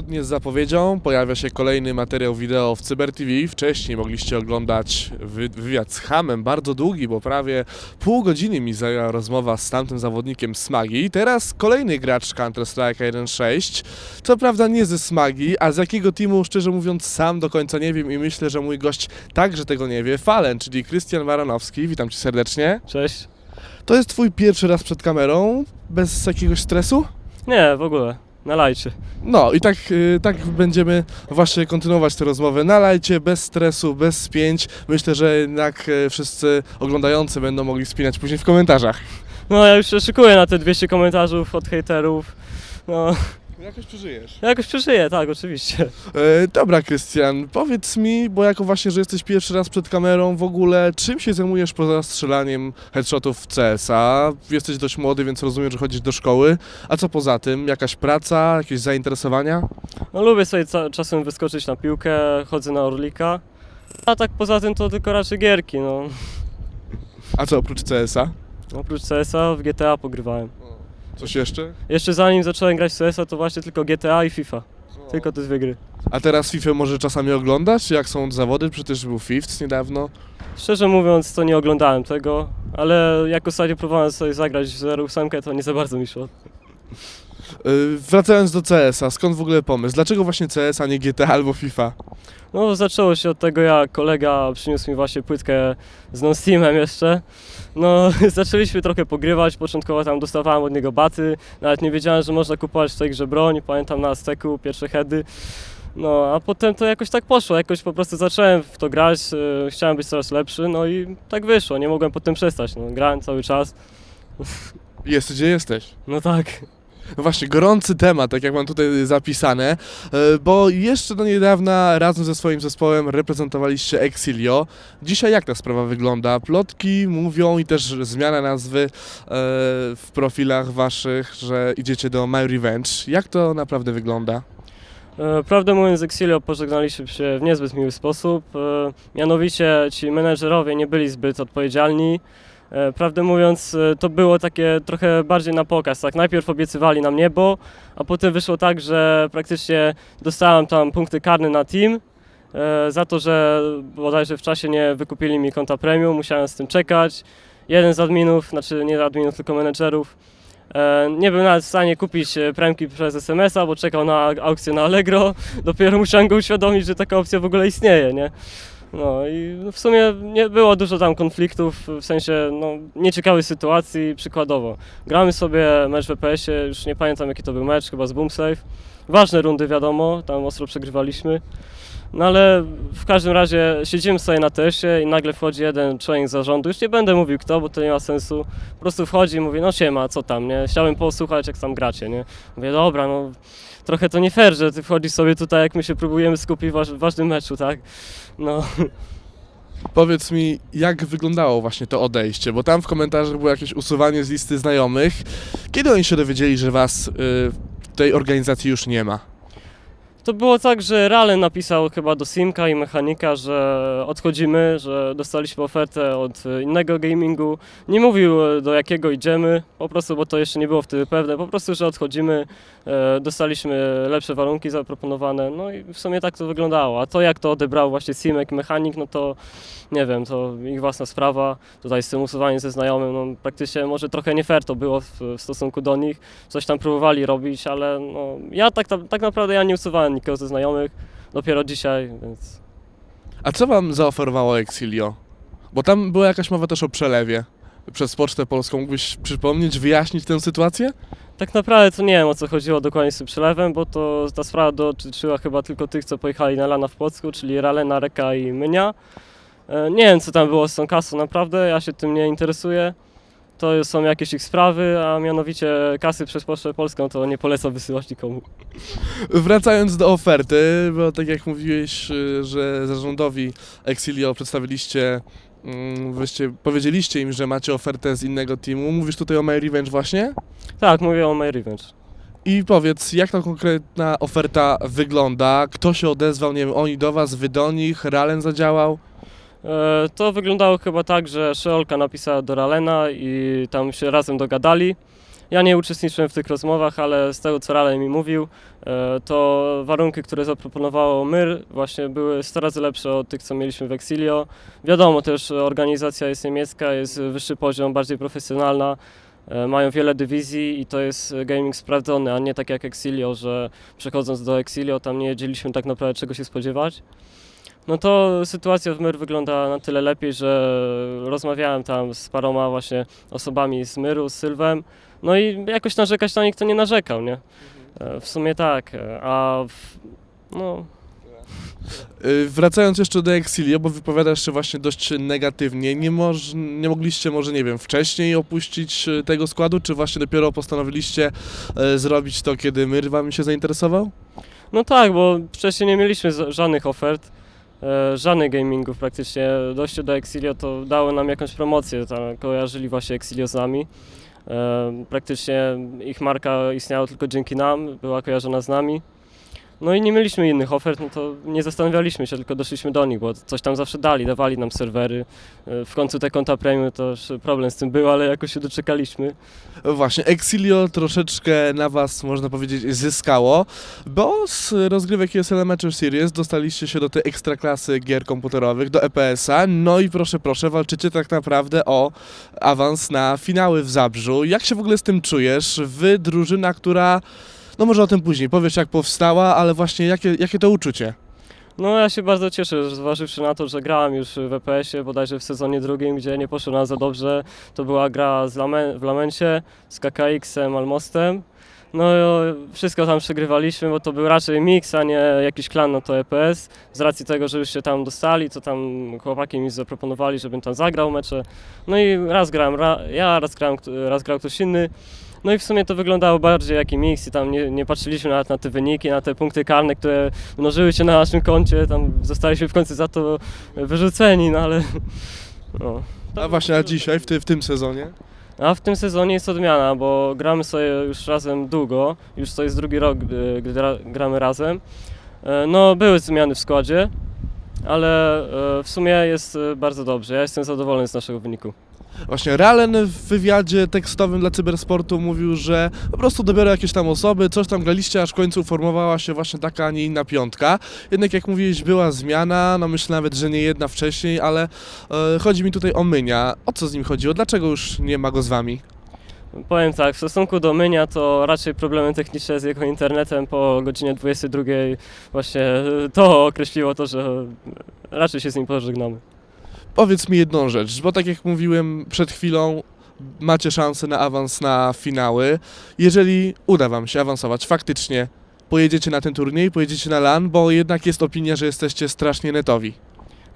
Zgodnie z zapowiedzią pojawia się kolejny materiał wideo w Cyber TV. Wcześniej mogliście oglądać wy wywiad z Hamem, bardzo długi, bo prawie pół godziny mi zajęła rozmowa z tamtym zawodnikiem Smagi. Teraz kolejny gracz Counter-Strike 1.6. Co prawda nie ze Smagi, a z jakiego teamu szczerze mówiąc sam do końca nie wiem i myślę, że mój gość także tego nie wie. Falen, czyli Krystian Waranowski. Witam cię serdecznie. Cześć. To jest twój pierwszy raz przed kamerą, bez jakiegoś stresu? Nie, w ogóle. Na lajcie. No i tak, y, tak będziemy właśnie kontynuować tę rozmowę na lajcie, bez stresu, bez spięć. Myślę, że jednak y, wszyscy oglądający będą mogli spinać później w komentarzach. No ja już się szykuję na te 200 komentarzów od hejterów. No, Jakoś przeżyjesz. jakoś przeżyję, tak, oczywiście. E, dobra, Krystian, powiedz mi, bo jako właśnie, że jesteś pierwszy raz przed kamerą w ogóle, czym się zajmujesz poza strzelaniem headshotów w CS-a? Jesteś dość młody, więc rozumiem, że chodzisz do szkoły. A co poza tym? Jakaś praca, jakieś zainteresowania? No lubię sobie ca- czasem wyskoczyć na piłkę, chodzę na Orlika. A tak poza tym to tylko raczej gierki, no. A co oprócz CS-a? Oprócz CS-a w GTA pogrywałem. Coś jeszcze? Jeszcze zanim zacząłem grać w CS-a to właśnie tylko GTA i FIFA. Tylko te dwie gry. A teraz FIFA może czasami oglądać? Jak są zawody? Przecież był Fifth niedawno. Szczerze mówiąc to nie oglądałem tego, ale jak ostatnio próbowałem sobie zagrać w 08 to nie za bardzo mi szło. Yy, wracając do CS-a, skąd w ogóle pomysł? Dlaczego właśnie CS, a nie GTA albo FIFA? No zaczęło się od tego, jak kolega przyniósł mi właśnie płytkę z non-steamem jeszcze. No zaczęliśmy trochę pogrywać, początkowo tam dostawałem od niego baty, nawet nie wiedziałem, że można kupować w tej grze broń, pamiętam na Azteku pierwsze heady. No a potem to jakoś tak poszło, jakoś po prostu zacząłem w to grać, yy, chciałem być coraz lepszy, no i tak wyszło, nie mogłem potem przestać, no grałem cały czas, Jest gdzie jesteś. no tak. No właśnie, gorący temat, tak jak mam tutaj zapisane, yy, bo jeszcze do niedawna razem ze swoim zespołem reprezentowaliście Exilio. Dzisiaj jak ta sprawa wygląda? Plotki mówią i też zmiana nazwy yy, w profilach waszych, że idziecie do My Revenge. Jak to naprawdę wygląda? E, Prawdę mówiąc, Exilio pożegnaliśmy się w niezbyt miły sposób. E, Mianowicie ci menedżerowie nie byli zbyt odpowiedzialni. E, Prawdę mówiąc, e, to było takie trochę bardziej na pokaz. Tak, najpierw obiecywali nam niebo, a potem wyszło tak, że praktycznie dostałem tam punkty karne na team. e, Za to, że bodajże w czasie nie wykupili mi konta premium, musiałem z tym czekać. Jeden z adminów, znaczy nie adminów, tylko menedżerów, Nie był nawet w stanie kupić premki przez SMS-a, bo czekał na aukcję na Allegro. Dopiero musiałem go uświadomić, że taka opcja w ogóle istnieje, nie? No i w sumie nie było dużo tam konfliktów, w sensie no, sytuacji, przykładowo. Gramy sobie mecz w EPS-ie, już nie pamiętam jaki to był mecz, chyba z Boomsafe. Ważne rundy wiadomo, tam ostro przegrywaliśmy. No ale w każdym razie siedzimy sobie na tesie i nagle wchodzi jeden człowiek z zarządu, już nie będę mówił kto, bo to nie ma sensu. Po prostu wchodzi i mówi, no siema, co tam, nie? Chciałem posłuchać, jak tam gracie, nie? Mówię, dobra, no trochę to nie fair, że ty wchodzisz sobie tutaj, jak my się próbujemy skupić w waż- w ważnym meczu, tak? No, Powiedz mi, jak wyglądało właśnie to odejście, bo tam w komentarzach było jakieś usuwanie z listy znajomych. Kiedy oni się dowiedzieli, że was y, w tej organizacji już nie ma? To było tak, że Ralen napisał chyba do Simka i Mechanika, że odchodzimy, że dostaliśmy ofertę od innego gamingu. Nie mówił e, do jakiego idziemy, po prostu, bo to jeszcze nie było wtedy pewne, po prostu, że odchodzimy, e, dostaliśmy lepsze warunki zaproponowane, no i w sumie tak to wyglądało. A to jak to odebrał właśnie Simek Mechanik, no to nie wiem, to ich własna sprawa. Tutaj z tym usuwaniem ze znajomym, no praktycznie może trochę nie fair to było w, w stosunku do nich. Coś tam próbowali robić, ale no, ja tak, tak naprawdę ja nie usuwałem nikogo ze znajomych, dopiero dzisiaj, więc... A co wam zaoferowało Exilio? Bo tam była jakaś mowa też o przelewie przez Pocztę Polską. Mógłbyś przypomnieć, wyjaśnić tę sytuację? Tak naprawdę to nie wiem o co chodziło dokładnie z tym przelewem, bo to ta sprawa dotyczyła chyba tylko tych, co pojechali na lana w Płocku, czyli Ralena, Reka i Mynia. E, Nie wiem co tam było z tą kasą naprawdę, ja się tym nie interesuję. To są jakieś ich sprawy, a mianowicie kasy przez Pocztę Polską to nie polecam wysyłać nikomu. Wracając do oferty, bo tak jak mówiłeś, y, że zarządowi Exilio przedstawiliście, mm, wyście, powiedzieliście im, że macie ofertę z innego teamu. Mówisz tutaj o My Revenge właśnie? Tak, mówię o My Revenge. I powiedz, jak ta konkretna oferta wygląda? Kto się odezwał? Nie wiem, oni do was, wy do nich, Ralen zadziałał? E, To wyglądało chyba tak, że Szeolka napisała do Ralena i tam się razem dogadali. Ja nie uczestniczyłem w tych rozmowach, ale z tego co Raleigh mi mówił, e, to warunki, które zaproponowało MYR właśnie były 100 razy lepsze od tych, co mieliśmy w Exilio. Wiadomo też, organizacja jest niemiecka, jest wyższy poziom, bardziej profesjonalna. E, Mają wiele dywizji i to jest gaming sprawdzony, a nie tak jak Exilio, że przechodząc do Exilio tam nie wiedzieliśmy tak naprawdę czego się spodziewać. No to sytuacja w MYR wygląda na tyle lepiej, że rozmawiałem tam z paroma właśnie osobami z MYR-u, z Sylwem, no i jakoś narzekać na nich to nie narzekał, nie? E, W sumie tak, e, a w, no, Y, Wracając jeszcze do Exilio, bo wypowiadasz się właśnie dość negatywnie, nie, moż, nie mogliście może, nie wiem, wcześniej opuścić tego składu, czy właśnie dopiero postanowiliście zrobić to, kiedy Myr wam się zainteresował? no tak, bo wcześniej nie mieliśmy z- żadnych ofert, e, żadnych gamingów praktycznie. Dojście do Exilio to dało nam jakąś promocję, tam kojarzyli właśnie Exilio z nami. E, Praktycznie ich marka istniała tylko dzięki nam, była kojarzona z nami. No i nie mieliśmy innych ofert, no to nie zastanawialiśmy się, tylko doszliśmy do nich, bo coś tam zawsze dali, dawali nam serwery. E, W końcu te konta premium to już problem z tym był, ale jakoś się doczekaliśmy. Właśnie, Exilio troszeczkę na was, można powiedzieć, zyskało, bo z rozgrywek ESL Amateur Series dostaliście się do tej ekstraklasy gier komputerowych, do EPS-a, no i proszę, proszę, walczycie tak naprawdę o awans na finały w Zabrzu. Jak się w ogóle z tym czujesz? Wy, drużyna, która, no może o tym później, powiesz jak powstała, ale właśnie jakie, jakie to uczucie? No ja się bardzo cieszę, że zważywszy na to, że grałem już w EPS-ie, bodajże w sezonie drugim, gdzie nie poszło nam za dobrze. To była gra z Lame, w Lamencie, z KKX-em, Almostem. No wszystko tam przegrywaliśmy, bo to był raczej mix, a nie jakiś klan na to EPS. Z racji tego, że już się tam dostali, to tam chłopaki mi zaproponowali, żebym tam zagrał mecze. No i raz grałem ra, ja, raz, grałem, raz grał ktoś inny. No i w sumie to wyglądało bardziej jak i mix i tam nie, nie patrzyliśmy nawet na te wyniki, na te punkty karne, które mnożyły się na naszym koncie, tam zostaliśmy w końcu za to wyrzuceni, no ale... No. A właśnie, a dzisiaj, w, ty, w tym sezonie? A w tym sezonie jest odmiana, bo gramy sobie już razem długo, już to jest drugi rok, gdy, gdy ra, gramy razem. E, No, były zmiany w składzie, ale e, w sumie jest e, bardzo dobrze. Ja jestem zadowolony z naszego wyniku. Właśnie Realen w wywiadzie tekstowym dla Cybersportu mówił, że po prostu dobiorę jakieś tam osoby, coś tam graliście, aż w końcu formowała się właśnie taka, a nie inna piątka. Jednak jak mówiłeś, była zmiana, no myślę nawet, że nie jedna wcześniej, ale e, chodzi mi tutaj o Mynia. O co z nim chodziło? Dlaczego już nie ma go z wami? Powiem tak, w stosunku do Mynia to raczej problemy techniczne z jego internetem po godzinie 22 właśnie to określiło to, że raczej się z nim pożegnamy. Powiedz mi jedną rzecz, bo tak jak mówiłem przed chwilą, macie szansę na awans na finały. Jeżeli uda wam się awansować faktycznie, pojedziecie na ten turniej, pojedziecie na LAN, bo jednak jest opinia, że jesteście strasznie netowi.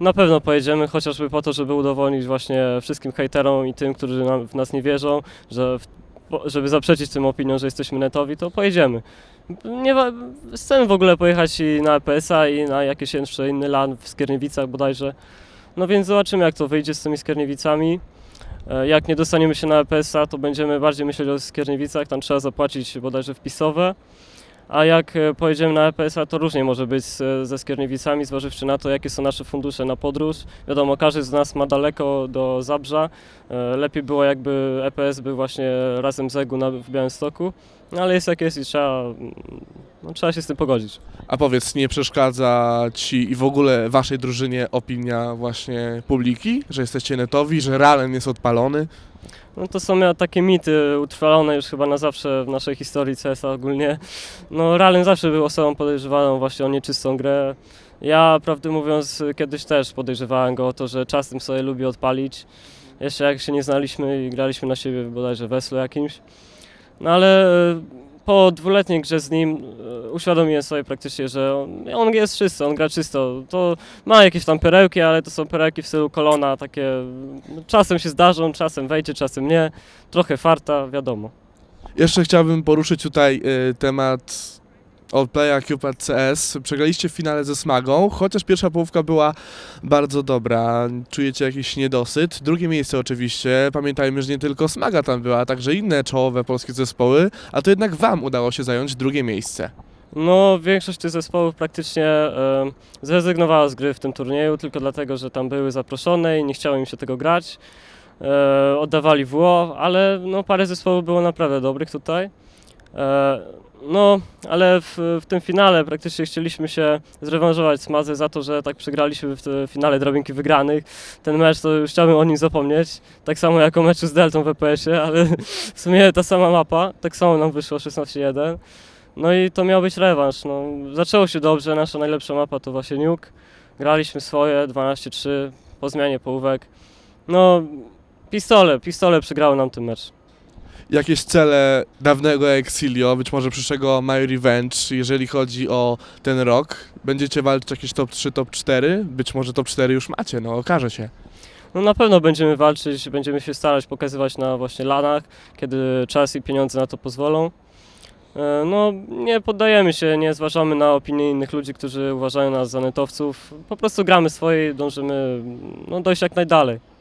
Na pewno pojedziemy, chociażby po to, żeby udowodnić właśnie wszystkim hejterom i tym, którzy nam, w nas nie wierzą, że w, żeby zaprzeczyć tym opiniom, że jesteśmy netowi, to pojedziemy. Nie, chcemy w ogóle pojechać i na EPS-a i na jakieś jeszcze inny LAN w Skierniewicach bodajże. No więc zobaczymy jak to wyjdzie z tymi Skierniewicami. E, Jak nie dostaniemy się na EPS-a, to będziemy bardziej myśleć o Skierniewicach, tam trzeba zapłacić bodajże wpisowe. A jak e, pojedziemy na EPS-a, to różnie może być z, ze Skierniewicami, zważywszy na to, jakie są nasze fundusze na podróż. Wiadomo, każdy z nas ma daleko do Zabrza. E, Lepiej było, jakby EPS był właśnie razem z EGU na, w Białymstoku. No, ale jest jak jest i trzeba, no, trzeba się z tym pogodzić. A powiedz, nie przeszkadza ci i w ogóle waszej drużynie opinia właśnie publiki, że jesteście netowi, że Realen jest odpalony? No to są takie mity utrwalone już chyba na zawsze w naszej historii CS-a ogólnie. No Ralen zawsze był osobą podejrzewaną właśnie o nieczystą grę. Ja prawdę mówiąc kiedyś też podejrzewałem go o to, że czasem sobie lubi odpalić. Jeszcze jak się nie znaliśmy i graliśmy na siebie bodajże weslu jakimś. No ale e, po dwuletniej grze z nim e, uświadomiłem sobie praktycznie, że on, on jest czysty, on gra czysto. To ma jakieś tam perełki, ale to są perełki w stylu kolona, takie no, czasem się zdarzą, czasem wejdzie, czasem nie. Trochę farta, wiadomo. Jeszcze chciałbym poruszyć tutaj y, temat Allplaya Cupid CS. Przegraliście w finale ze Smagą, chociaż pierwsza połówka była bardzo dobra. Czujecie jakiś niedosyt. Drugie miejsce oczywiście. Pamiętajmy, że nie tylko Smaga tam była, a także inne czołowe polskie zespoły, a to jednak wam udało się zająć drugie miejsce. No, większość tych zespołów praktycznie zrezygnowała z gry w tym turnieju, tylko dlatego, że tam były zaproszone i nie chciało im się tego grać. e, oddawali WO, ale no, parę zespołów było naprawdę dobrych tutaj. E, no, ale w, w tym finale praktycznie chcieliśmy się zrewanżować z Mazy za to, że tak przegraliśmy w finale drabinki wygranych. Ten mecz to już chciałbym o nim zapomnieć, tak samo jak o meczu z Deltą w EPS-ie, ale w sumie ta sama mapa, tak samo nam wyszło 16-1. No i to miał być rewanż. No, zaczęło się dobrze, nasza najlepsza mapa to właśnie Nuke. Graliśmy swoje 12-3 po zmianie połówek. No, pistole, pistole przegrały nam ten mecz. Jakieś cele dawnego Exilio, być może przyszłego My Revenge, jeżeli chodzi o ten rok? Będziecie walczyć jakieś top 3, top 4? Być może top 4 już macie, no okaże się. No na pewno będziemy walczyć, będziemy się starać pokazywać na właśnie lanach, kiedy czas i pieniądze na to pozwolą. E, No nie poddajemy się, nie zważamy na opinie innych ludzi, którzy uważają nas za netowców. Po prostu gramy swoje i dążymy no, dojść jak najdalej.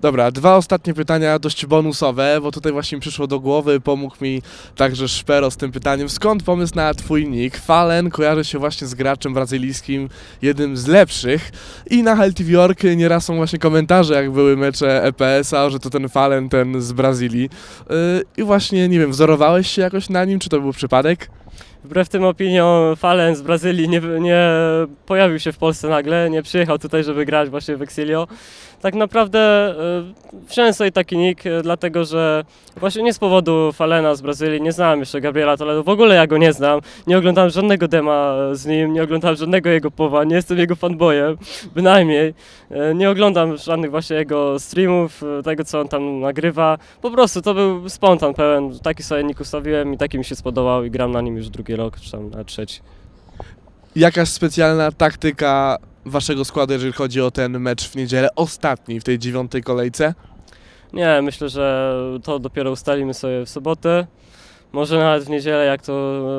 Dobra, dwa ostatnie pytania, dość bonusowe, bo tutaj właśnie mi przyszło do głowy, pomógł mi także Szpero z tym pytaniem. Skąd pomysł na twój nick? Fallen kojarzy się właśnie z graczem brazylijskim, jednym z lepszych i na Hell York nieraz są właśnie komentarze, jak były mecze EPS-a, że to ten Fallen, ten z Brazylii. Yy, I właśnie, nie wiem, wzorowałeś się jakoś na nim, czy to był przypadek? Wbrew tym opiniom, Fallen z Brazylii nie, nie pojawił się w Polsce nagle, nie przyjechał tutaj, żeby grać właśnie w Exilio. Tak naprawdę y, wziąłem sobie taki nick, y, dlatego że właśnie nie z powodu Falena z Brazylii, nie znałem jeszcze Gabriela Toledo, w ogóle ja go nie znam, nie oglądałem żadnego dema z nim, nie oglądałem żadnego jego powa, nie jestem jego fanboyem, bynajmniej. Nie oglądam żadnych właśnie jego streamów, tego co on tam nagrywa. Po prostu to był spontan pełen, taki sobie nick ustawiłem i taki mi się spodobał i gram na nim już drugi rok, czy tam na trzeci. Jakaś specjalna taktyka waszego składu, jeżeli chodzi o ten mecz w niedzielę, ostatni w tej dziewiątej kolejce? Nie, myślę, że to dopiero ustalimy sobie w sobotę. Może nawet w niedzielę, jak to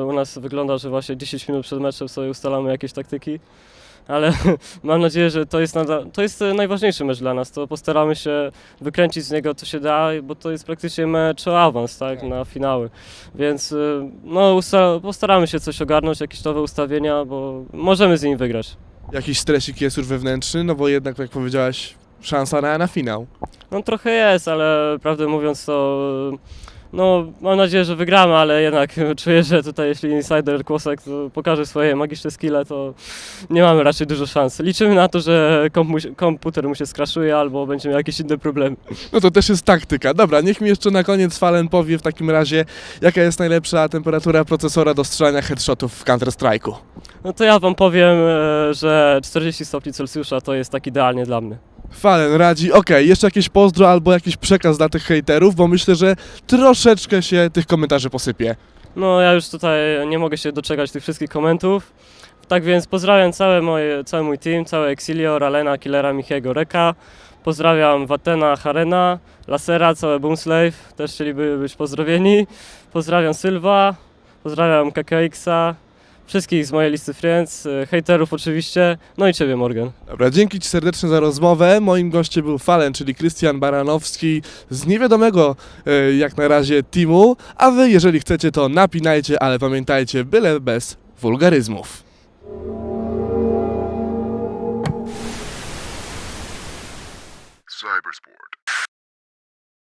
u nas wygląda, że właśnie 10 minut przed meczem sobie ustalamy jakieś taktyki. Ale mam nadzieję, że to jest, nada- to jest e, najważniejszy mecz dla nas. To postaramy się wykręcić z niego co się da, bo to jest praktycznie mecz o awans, tak, na finały. Więc e, no, postaramy się coś ogarnąć, jakieś nowe ustawienia, bo możemy z nim wygrać. Jakiś stresik jest już wewnętrzny, no bo jednak, jak powiedziałaś, szansa na, na finał. No trochę jest, ale prawdę mówiąc to no mam nadzieję, że wygramy, ale jednak czuję, że tutaj jeśli Insider Kłosek pokaże swoje magiczne skille, to nie mamy raczej dużo szans. Liczymy na to, że komp mu się, komputer mu się skraszuje albo będzie miał jakieś inne problemy. No to też jest taktyka. Dobra, niech mi jeszcze na koniec Fallen powie w takim razie, jaka jest najlepsza temperatura procesora do strzelania headshotów w Counter-Strike'u. No to ja wam powiem, e, że 40 stopni Celsjusza to jest tak idealnie dla mnie. Fallen radzi, okej, jeszcze jakieś pozdro albo jakiś przekaz dla tych hejterów, bo myślę, że troszeczkę się tych komentarzy posypie. No ja już tutaj nie mogę się doczekać tych wszystkich komentów. Tak więc pozdrawiam całe moje, cały mój team, całe Exilio, Ralena, Killera, Michiego, Reka. Pozdrawiam Watena, Harena, Lasera, całe Boomslave, też chcieliby być pozdrowieni. Pozdrawiam Sylwa, pozdrawiam KKX-a, wszystkich z mojej listy friends, y, hejterów oczywiście, no i Ciebie Morgan. Dobra, dzięki Ci serdecznie za rozmowę. Moim gościem był Fallen, czyli Krystian Baranowski z niewiadomego e, jak na razie teamu, a Wy, jeżeli chcecie, to napinajcie, ale pamiętajcie, byle bez wulgaryzmów. Cybersport.